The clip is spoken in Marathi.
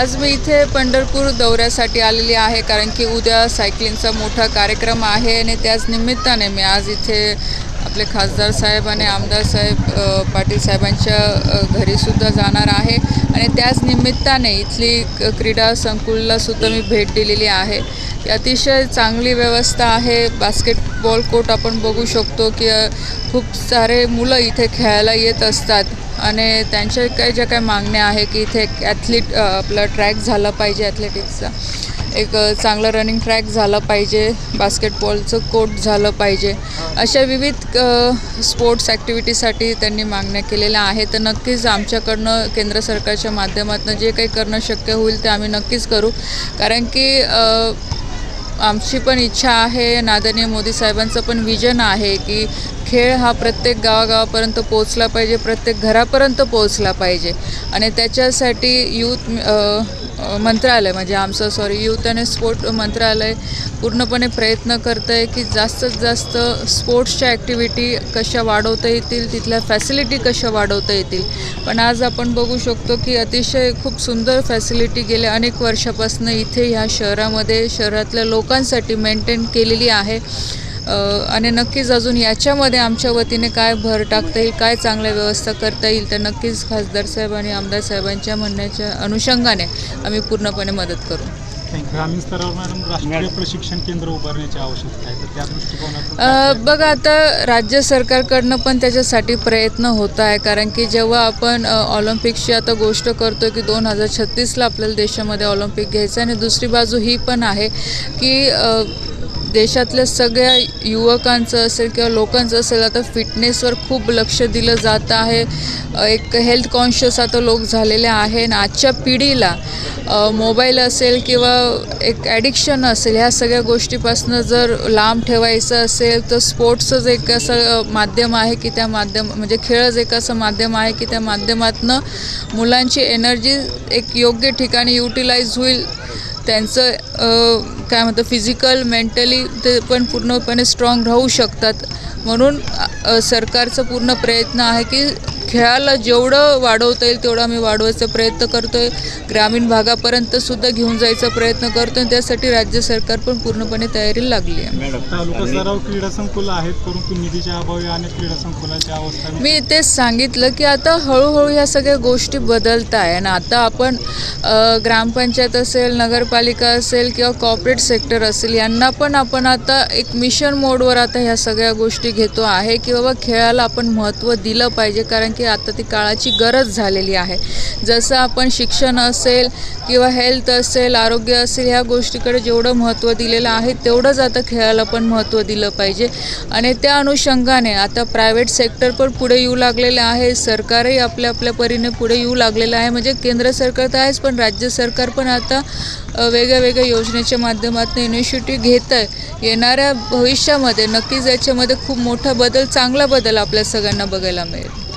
आज मी इथे पंढरपूर दौऱ्यासाठी आलेली आहे कारण की उद्या सायकलिंगचा मोठा कार्यक्रम आहे आणि त्याच निमित्ताने मी आज इथे आपले खासदार साहेब आणि आमदार साहेब पाटील साहेबांच्या घरीसुद्धा जाणार आहे. त्याच निमित्ताने इथली क- क्रीडा संकुलला सुद्धा मी भेट दिलेली आहे. अतिशय चांगली व्यवस्था आहे. बास्केटबॉल कोर्ट आपण बघू शकतो की खूप सारे मुलं इथे खेळायला येत असतात. आणि त्यांच्या काही ज्या काही मागण्या आहे की इथे ॲथलीट आपला ट्रॅक झाला पाहिजे ॲथलेटिक्सचा एक चांगलं रनिंग ट्रॅक झालं पाहिजे बास्केटबॉलचं कोर्ट झालं पाहिजे. अशा विविध स्पोर्ट्स ॲक्टिव्हिटीसाठी त्यांनी मागण्या केलेल्या आहेत. तर नक्कीच आमच्याकडनं केंद्र सरकारच्या माध्यमातून जे काही करणं शक्य होईल ते आम्ही नक्कीच करू. कारण की आमची पण इच्छा आहे नादनीय मोदी साहेबांचं पण विजन आहे की खेळ हा प्रत्येक गावागावापर्यंत पोचला पाहिजे प्रत्येक घरापर्यंत पोचला पाहिजे. आणि त्याच्यासाठी यूथ मंत्रालय म्हणजे आमचं सॉरी यूथ आणि स्पोर्ट मंत्रालय पूर्णपणे प्रयत्न करतं आहे की जास्तीत जास्त स्पोर्ट्सच्या ॲक्टिव्हिटी कशा वाढवता येतील तिथल्या फॅसिलिटी कशा वाढवता येतील. पण आज आपण बघू शकतो की अतिशय खूप सुंदर फॅसिलिटी गेल्या अनेक वर्षापासून इथे ह्या शहरामध्ये शहरातल्या लोकांसाठी मेंटेन केलेली आहे. आणि नक्कीच अजून याच्यामध्ये आमच्या वतीने काय भर टाकता येईल काय चांगल्या व्यवस्था करता येईल तर नक्कीच खासदार साहेब आणि आमदार साहेबांच्या म्हणण्याच्या अनुषंगाने आम्ही पूर्णपणे मदत करू. ग्रामीण स्तरावर मॅडम राष्ट्रीय प्रशिक्षण केंद्र उभारण्याची आवश्यकता आहे तर त्या दृष्टिकोनातून अ, काय बघा आता राज्य सरकारकडनं पण त्याच्यासाठी प्रयत्न होत आहे कारण की जेव्हा आपण ऑलिम्पिकची आता गोष्ट करतो की दोन हजार छत्तीसला आपल्याला देशामध्ये ऑलिम्पिक घ्यायचं आहे आणि दुसरी बाजू ही पण आहे की देशातल्या सगळ्या युवकांचं असेल किंवा लोकांचं असेल आता फिटनेसवर खूप लक्ष दिलं जात आहे. एक हेल्थ कॉन्शियस आता लोक झालेले आहे आणि आजच्या पिढीला मोबाईल असेल किंवा एक ॲडिक्शन असेल ह्या सगळ्या गोष्टीपासून जर लांब ठेवायचं असेल तर स्पोर्ट्सच एक असं माध्यम आहे की त्या माध्यम म्हणजे खेळच एक असं माध्यम आहे की त्या माध्यमातनं मुलांची एनर्जी एक योग्य ठिकाणी युटिलाइज होईल. त्यांचं काय म्हणतं फिजिकल मेंटली ते पण पूर्णपणे स्ट्रॉंग राहू शकतात. म्हणून सरकारचा पूर्ण प्रयत्न आहे की खेळाला जेवढं वाढवता येईल तेवढं आम्ही वाढवायचा प्रयत्न करतो आहे ग्रामीण भागापर्यंत सुद्धा घेऊन जायचा प्रयत्न करतो आणि त्यासाठी राज्य सरकार पण पूर्णपणे तयारीला लागली आहे. मी तेच सांगितलं की आता हळूहळू ह्या सगळ्या गोष्टी बदलत आहे. आणि आता आपण ग्रामपंचायत असेल नगरपालिका असेल किंवा कॉर्पोरेट सेक्टर असेल यांना पण आपण आता एक मिशन मोडवर आता ह्या सगळ्या गोष्टी घेतो आहे की बाबा खेळाला आपण महत्त्व दिलं पाहिजे. कारण की आता ती काळाची गरज झालेली आहे. जसं आपण शिक्षण असेल किंवा हेल्थ असेल आरोग्य असेल ह्या गोष्टीकडे जेवढं महत्त्व दिलेलं आहे तेवढंच आता खेळाला पण महत्त्व दिलं पाहिजे. आणि त्या अनुषंगाने आता प्रायव्हेट सेक्टर पण पुढे येऊ लागलेलं आहे. सरकारही आपल्या आपल्या परीने पुढे येऊ लागलेलं आहे. म्हणजे केंद्र सरकार तर आहेच पण राज्य सरकार पण आता वेगळ्या वेगळ्या योजनेच्या माध्यमातून इनिशिएटिव्ह घेत आहे येणाऱ्या भविष्यामध्ये नक्कीच याच्यामध्ये खूप मोठा बदल चांगला बदल आपल्या सगळ्यांना बघायला मिळेल.